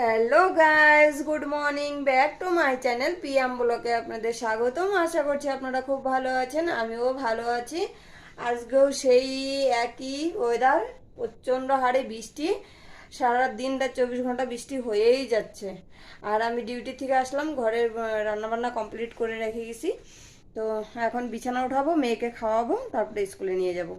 Hello guys good morning back to my channel PM ব্লকে আপনাদের স্বাগতম। আশা করছি আপনারা খুব ভালো আছেন। আমিও ভালো আছি। আজকেও সেই একই ওয়েদার প্রচণ্ড হারে বৃষ্টি। সারা দিনটা চব্বিশ ঘণ্টা বৃষ্টি হয়েই যাচ্ছে। আর আমি ডিউটি থেকে আসলাম। ঘরের রান্নাবান্না কমপ্লিট করে রেখে গেছি। তো এখন বিছানা উঠাবো, মেয়েকে খাওয়াবো, তারপরে স্কুলে নিয়ে যাব।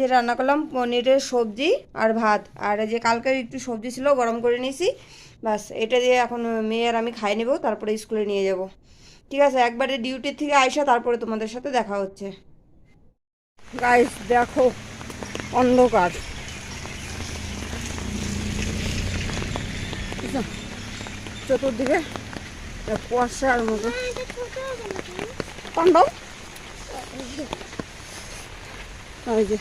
যে রান্না করলাম পনিরের সবজি আর ভাত। আর যে কালকে একটু সবজি ছিল, গরম করে নিয়েছি। বাস, এটা দিয়ে এখন মেয়ে আর আমি খাই নেব, তারপরে স্কুলে নিয়ে যাব। ঠিক আছে, একবারে ডিউটির থেকে আইসা তারপরে তোমাদের সাথে দেখা হচ্ছে। গাইস দেখো, অন্ধকার? চতুর্দিকে কুয়াশার মতো পাণ্ডব ওই যে।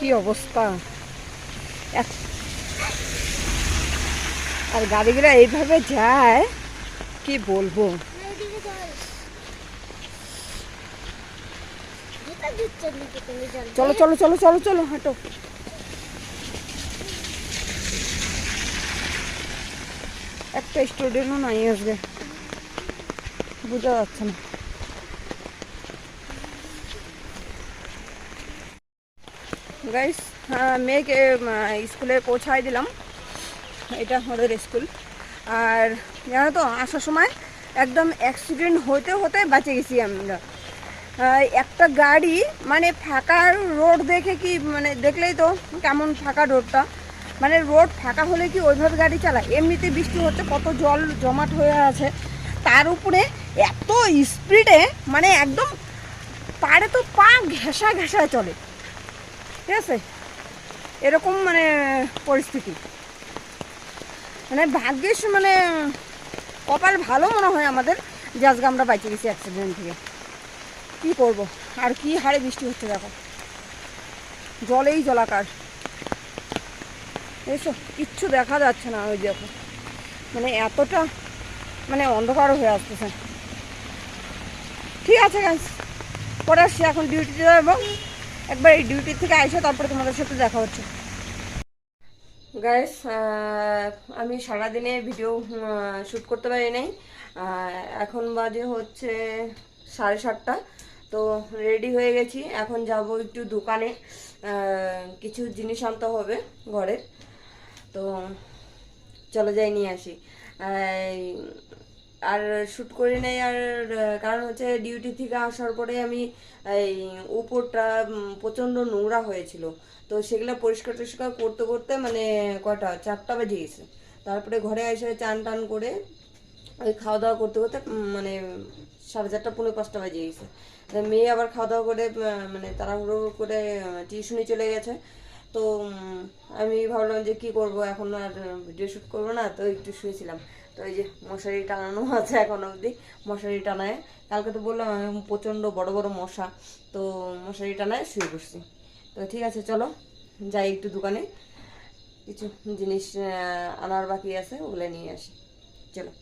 কি অবস্থা? এক- আর গাড়িগুলো এইভাবে যায়? কি বলব? চলো চলো চলো চলো চলো, হাঁটো। একটা স্টুডেন্টও নাই আসবে বোঝা যাচ্ছে না। গাইস মেয়েকে স্কুলে পৌঁছায় দিলাম। এটা আমাদের স্কুল। আর জানো তো, আসার সময় একদম অ্যাক্সিডেন্ট হতে হতে বাঁচে গেছি আমরা। একটা গাড়ি মানে ফাঁকা রোড দেখে কি মানে দেখলেই তো কেমন ফাঁকা রোডটা। মানে রোড ফাঁকা হলে কি ওইভাবে গাড়ি চালায়? এমনিতে বৃষ্টি হচ্ছে, কত জল জমাট হয়ে আছে। তার উপরে এত স্পিডে মানে একদম পাড়ে তো পা ঘেঁষা ঘেঁষা চলে। ঠিক আছে? এরকম মানে পরিস্থিতি। মানে ভাগ্যিস মানে কপাল ভালো মনে হয় আমাদের যে আজকে আমরা বাইচে গেছি অ্যাক্সিডেন্ট থেকে। কী করব? আর কি হারে বৃষ্টি হচ্ছে দেখো। জলেই জলাকার। এসো, কিচ্ছু দেখা যাচ্ছে না ওই দেখো। মানে এতটা মানে অন্ধকারও হয়ে আসতেছে। ঠিক আছে গাছ পরে আসছি এখন ডিউটিতে যাব। একবার এই ডিউটি থেকে আইসা, তারপরে তোমাদের সাথে দেখা হচ্ছে। গাইস আমি সারাদিনে ভিডিও শ্যুট করতে পারি নাই। এখন বাজে হচ্ছে সাড়ে সাতটা। তো রেডি হয়ে গেছি। এখন যাব একটু দোকানে। কিছু জিনিস আনতে হবে ঘরের তো চলো যাই নিয়ে আসি। আর শ্যুট করি নাই, আর কারণ হচ্ছে ডিউটি থেকে আসার পরে আমি এই উপরটা প্রচণ্ড নোংরা হয়েছিল। তো সেগুলো পরিষ্কার টরিষ্কার করতে করতে মানে কটা চারটা বেজে গেছে। তারপরে ঘরে এসে চান টান করে ওই খাওয়া দাওয়া করতে করতে মানে সাড়ে চারটা পনেরো পাঁচটা বেজে গেছে। মেয়ে আবার খাওয়া দাওয়া করে মানে তাড়াহুড়ো করে টিউশনি চলে গেছে। তো আমি ভাবলাম যে কি করব, এখন আর ভিডিও শ্যুট করব না, তো একটু শুয়েছিলাম। তো এই যে মশারি টানানো আছে এখন অবধি, মশারি টানায়। কালকে তো বললাম আমি প্রচণ্ড বড় বড় মশা, তো মশারি টানায় শুয়ে বসছি তো ঠিক আছে, চলো যাই একটু দোকানে। কিছু জিনিস আনার বাকি আছে, ওগুলো নিয়ে আসি। চলো।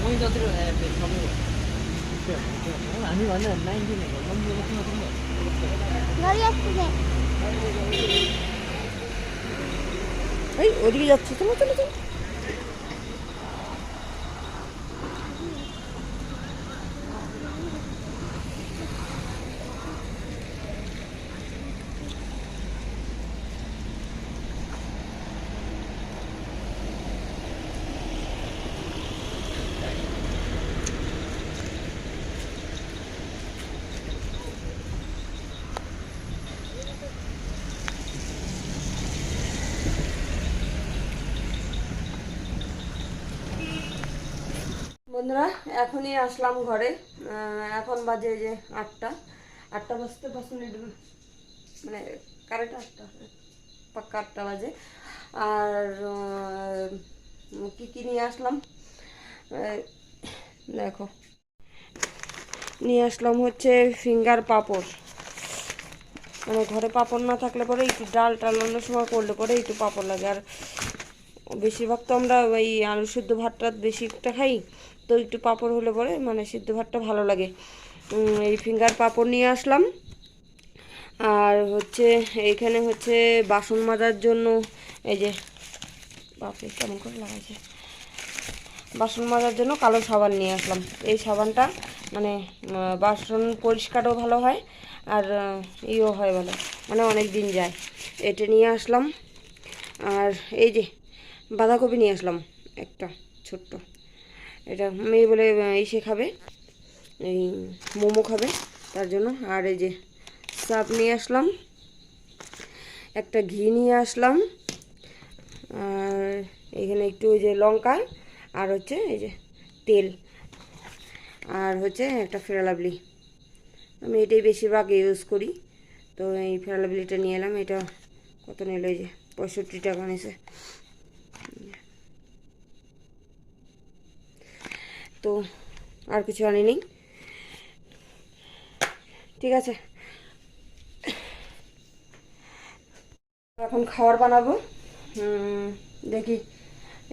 പോയിന്റ് ഒത്തിരി അനി വന്ന് നയൻറ്റീൻ ഒരു যাচ্ছে চলো চলো চলো বন্ধুরা, এখনই আসলাম ঘরে। এখন বাজে যে আটটা। আটটা বাজতে পাঁচ মিনিট মানে কারেক্ট আটটা, পাক্কা আটটা বাজে। আর কি কি নিয়ে আসলাম? দেখো। নিয়ে আসলাম হচ্ছে ফিঙ্গার পাপড়। মানে ঘরে পাপড় না থাকলে পরে একটু ডাল টাল অন্য সময় করলে পরে একটু পাপড় লাগে। আর বেশিরভাগ তো আমরা ওই আলু সিদ্ধ ভাতটা বেশিটা খাই। তো একটু পাঁপড় হলে পরে মানে সিদ্ধ ভাতটা ভালো লাগে। এই ফিঙ্গার পাঁপড় নিয়ে আসলাম। আর হচ্ছে এইখানে হচ্ছে বাসন মাজার জন্য এই যে, বাপরে, কেমন করে লাগাইছে। বাসন মাজার জন্য কালো সাবান নিয়ে আসলাম। এই সাবানটা মানে বাসন পরিষ্কারও ভালো হয় আর ইও হয় ভালো। মানে অনেক দিন যায়। এটা নিয়ে আসলাম। আর এই যে বাঁধাকপি নিয়ে আসলাম। একটা ছোট্ট। এটা মেয়ে বলে এসে খাবে। এই মোমো খাবে তার জন্য। আর এই যে চাপ নিয়ে আসলাম। একটা ঘি নিয়ে আসলাম। আর এখানে একটু ওই যে লঙ্কা আর হচ্ছে এই যে তেল। আর হচ্ছে একটা ফেরালাবলি আমি এটাই বেশিরভাগ ইউজ করি। তো এই ফেরালাবলিটা নিয়ে এলাম। এটা কত নিল? এই যে পঁয়ষট্টি টাকা নিয়েছে। তো আর কিছু আনিনি। ঠিক আছে। এখন খাবার বানাবো। দেখি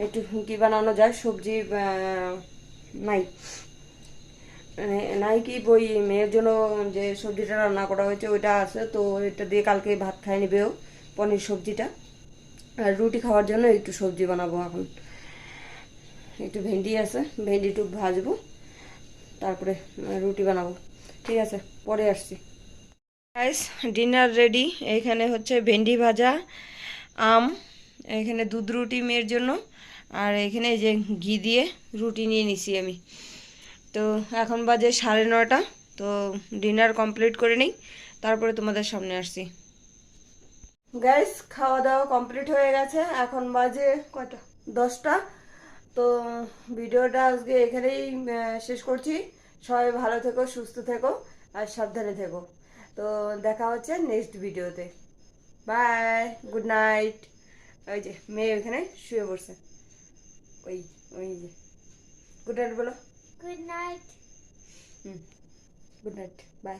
একটু কি বানানো যায়। সবজি নাই। মানে নাই কি বই, মেয়ের জন্য যে সবজিটা রান্না করা হয়েছে ওইটা আছে, তো এটা দিয়ে কালকে ভাত খাই নেবেও পনির সবজিটা। আর রুটি খাওয়ার জন্য একটু সবজি বানাবো এখন। একটু ভেন্ডি আছে ভেন্ডি একটু ভাজবো, তারপরে রুটি বানাবো। ঠিক আছে, পরে আসছি। গাইস ডিনার রেডি এইখানে হচ্ছে ভেন্ডি ভাজা, আম, এখানে দুধ রুটি মেয়ের জন্য, আর এখানে যে ঘি দিয়ে রুটি নিয়ে নিছি আমি। তো এখন বাজে সাড়ে নটা তো ডিনার কমপ্লিট করে নিই, তারপরে তোমাদের সামনে আসছি। গাইস খাওয়া দাওয়া কমপ্লিট হয়ে গেছে, এখন বাজে কয়টা? দশটা। তো ভিডিওটা আজকে এখানেই শেষ করছি। সবাই ভালো থেকো সুস্থ থেকো আর সাবধানে থেকো। তো দেখা হচ্ছে নেক্সট ভিডিওতে। বাই গুড নাইট ওই যে মেয়ে ওইখানে শুয়ে পড়ছে। ওই ওই যে। গুড নাইট বলো। Good night hmm good night bye